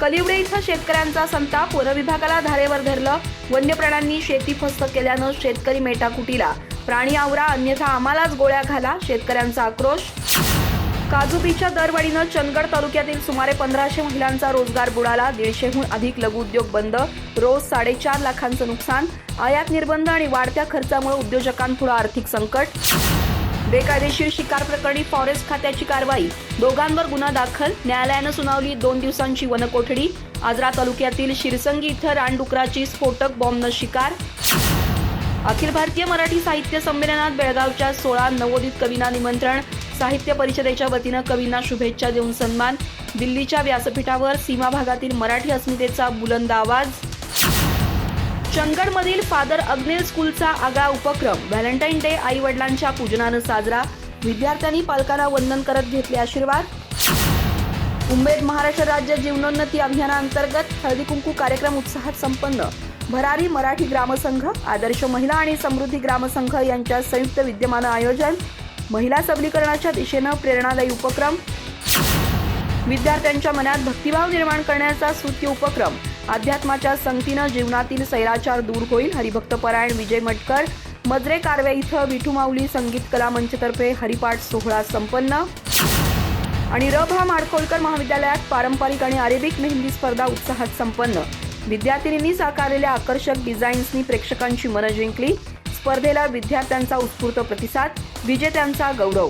कलिवडे इथं शेतकऱ्यांचा संताप. वन विभागाला धारेवर धरलं. वन्य प्राण्यांनी शेती फस्त केल्यानं शेतकरी मेटाकुटीला प्राणी आवरा अन्यथा आम्हालाच गोळ्या घाला शेतकऱ्यांचा आक्रोश. काजूबीच्या दरवाढीनं चंदगड तालुक्यातील सुमारे पंधराशे महिलांचा रोजगार बुडाला. दीडशेहून अधिक लघुउद्योग बंद. रोज साडेचार लाखांचं नुकसान. आयात निर्बंध आणि वाढत्या खर्चामुळे उद्योजकांपुढे आर्थिक संकट. बेकायदेशीर शिकार प्रकरणी फॉरेस्ट खात्याची कारवाई. दोघांवर गुन्हा दाखल. न्यायालयानं सुनावली दोन दिवसांची वनकोठडी. आजरा तालुक्यातील शिरसंगी इथं रानडुकराची स्फोटक बॉम्बनं शिकार. अखिल भारतीय मराठी साहित्य संमेलनात बेळगावच्या सोळा नवोदित कवींना निमंत्रण. साहित्य परिषदेच्या वतीनं कवींना शुभेच्छा देऊन सन्मान. दिल्लीच्या व्यासपीठावर सीमा भागातील मराठी अस्मितेचा बुलंद आवाज. चंदगडमधील फादर अग्नेल स्कूलचा आगळा उपक्रम व्हॅलेंटाईन डे आई वडिलांच्या पूजनानं साजरा. विद्यार्थ्यांनी पालकांना वंदन करत घेतले आशीर्वाद. मुंबईत महाराष्ट्र राज्य जीवनोन्नती अभियानांतर्गत हळदी कुंकू कार्यक्रम उत्साहात संपन्न. भरारी मराठी ग्रामसंघ आदर्श महिला आणि समृद्धी ग्रामसंघ यांच्या संयुक्त विद्यमानं आयोजन. महिला सबलीकरणाच्या दिशेनं प्रेरणादायी उपक्रम. विद्यार्थ्यांच्या मनात भक्तिभाव निर्माण करण्याचा स्तुत्य उपक्रम. अध्यात्माच्या संगतीनं जीवनातील सैराचार दूर होईल. हरिभक्तपरायण विजय मटकर मजरे कारवे इथं विठुमाऊली संगीत कला मंचतर्फे हरिपाठ सोहळा संपन्न. आणि र भा माडखोलकर महाविद्यालयात पारंपरिक आणि अरेबिक मेहंदी स्पर्धा उत्साहात संपन्न. विद्यार्थिनींनी साकारलेल्या आकर्षक डिझाईन्सनी प्रेक्षकांची मनं जिंकली. स्पर्धेला विद्यार्थ्यांचा उत्स्फूर्त प्रतिसाद विजेत्यांचा गौरव.